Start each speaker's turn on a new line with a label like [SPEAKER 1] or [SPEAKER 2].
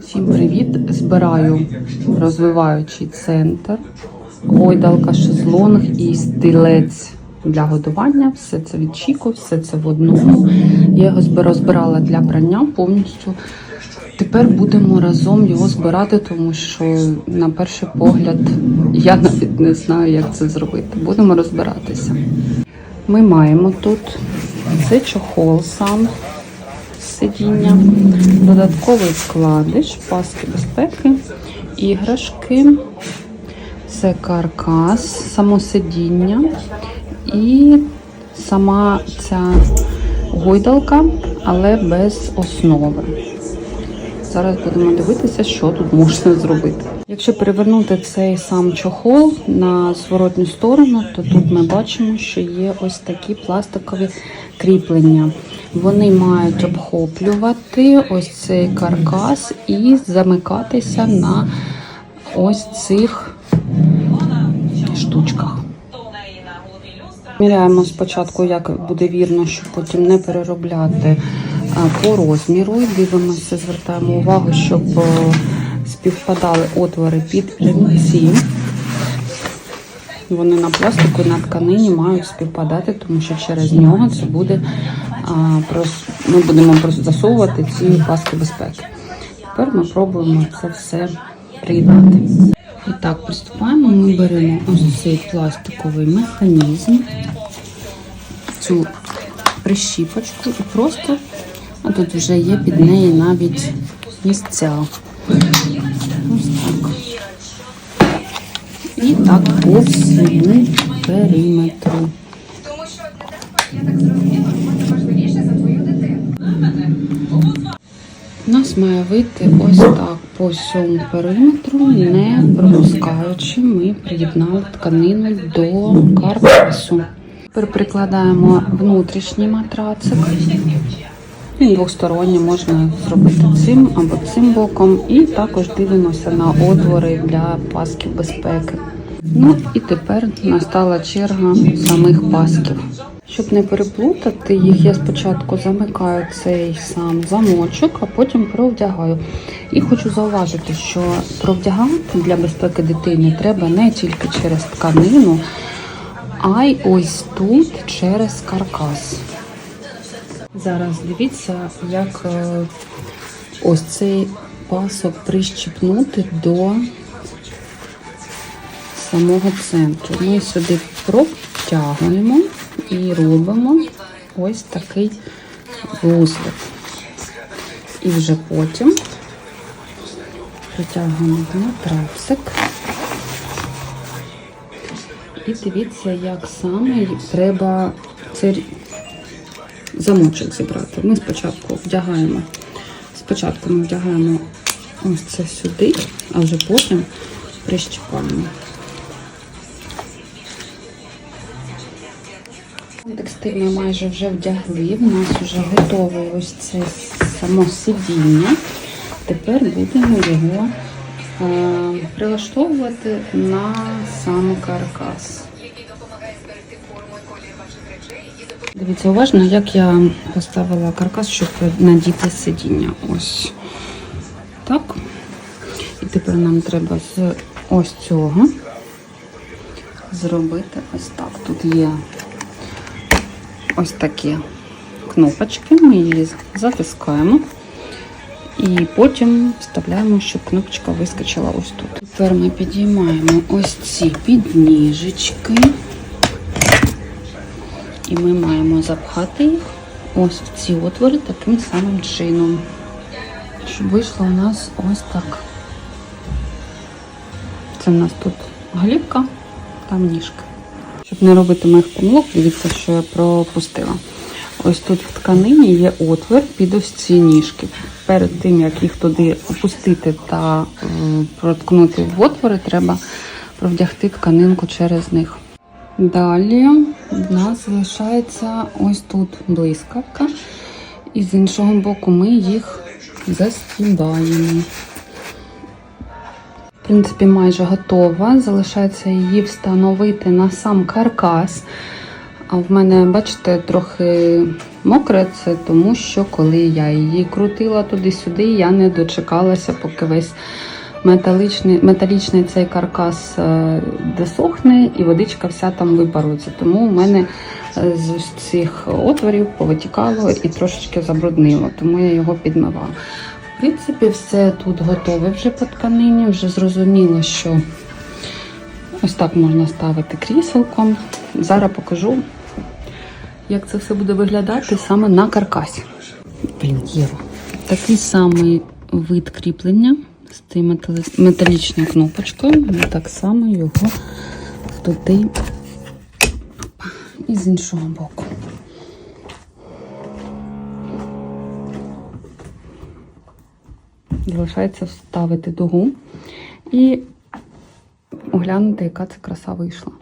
[SPEAKER 1] Всім привіт! Збираю розвиваючий центр, гойдалка, шезлонг і стілець для годування. Все це від Чіко, все це в одному. Я його розбирала для прання повністю. Тепер будемо разом його збирати, тому що на перший погляд я навіть не знаю, як це зробити. Будемо розбиратися. Ми маємо тут це чохол сам сидіння, додатковий вкладиш, паски безпеки, іграшки, це каркас, само сидіння і сама ця гойдалка, але без основи. Зараз будемо дивитися, що тут можна зробити. Якщо перевернути цей сам чохол на зворотню сторону, то тут ми бачимо, що є ось такі пластикові кріплення. Вони мають обхоплювати ось цей каркас і замикатися на ось цих штучках. Міряємо спочатку, як буде вірно, щоб потім не переробляти по розміру. Дивимося, звертаємо увагу, щоб е, співпадали отвори під ремці. Вони на пластику, на тканині мають співпадати, тому що через нього це буде а, прос- ми будемо просто засовувати ці паски безпеки. Тепер ми пробуємо це все приєднати. І так, приступаємо. Ми беремо ось цей пластиковий механізм, цю прищіпочку і просто, а тут вже є під неї навіть місця. Ось так. І так по всьому периметру. У нас має вийти ось так по всьому периметру, не пропускаючи, ми приєднали тканину до каркасу. Тепер прикладаємо внутрішній матрацик. Він двосторонній можна зробити цим або цим боком. І також дивимося на отвори для пасків безпеки. Ну і тепер настала черга самих пасків. Щоб не переплутати їх, я спочатку замикаю цей сам замочок, а потім провдягаю. І хочу зауважити, що провдягати для безпеки дитини треба не тільки через тканину, а й ось тут через каркас. Зараз дивіться, як е, ось цей пасок прищіпнути до самого центру. Ми сюди протягуємо і робимо ось такий вузлик. І вже потім притягуємо матрацик. І дивіться, як саме треба цей замочок зібрати. Ми спочатку вдягаємо, спочатку ми вдягаємо ось це сюди, а вже потім прищіпаємо. Текстиль ми майже вже вдягли. У нас вже готове ось це само сидіння. Тепер будемо його е, прилаштовувати на сам каркас. Дивіться уважно, як я поставила каркас, щоб надіти сидіння. Ось так. І тепер нам треба з ось цього зробити ось так. Тут є ось такі кнопочки. Ми її затискаємо. І потім вставляємо, щоб кнопочка вискочила ось тут. Тепер ми підіймаємо ось ці підніжечки. І ми маємо запхати їх ось в ці отвори таким самим чином. Щоб вийшло у нас ось так. Це в нас тут глібка, там ніжка. Щоб не робити моїх помилок, дивіться, що я пропустила. Ось тут в тканині є отвір під ось ці ніжки. Перед тим, як їх туди опустити та е, проткнути в отвори, треба провдягти тканинку через них. Далі в нас залишається ось тут блискавка, і з іншого боку ми їх застібаємо. В принципі, майже готова. Залишається її встановити на сам каркас. А в мене, бачите, трохи мокре, це тому що коли я її крутила туди-сюди, я не дочекалася, поки весь металічний, металічний цей каркас е, досохне і водичка вся там випарується. Тому у мене е, з цих отворів повитікало і трошечки забруднило, тому я його підмивала. В принципі, все тут готове вже по тканині, вже зрозуміло, що ось так можна ставити кріселком. Зараз покажу, як це все буде виглядати саме на каркасі. Блін, Єва. Такий самий вид кріплення з цією металічною кнопочкою. Так само його туди і з іншого боку. Залишається вставити дугу і оглянути, яка це краса вийшла.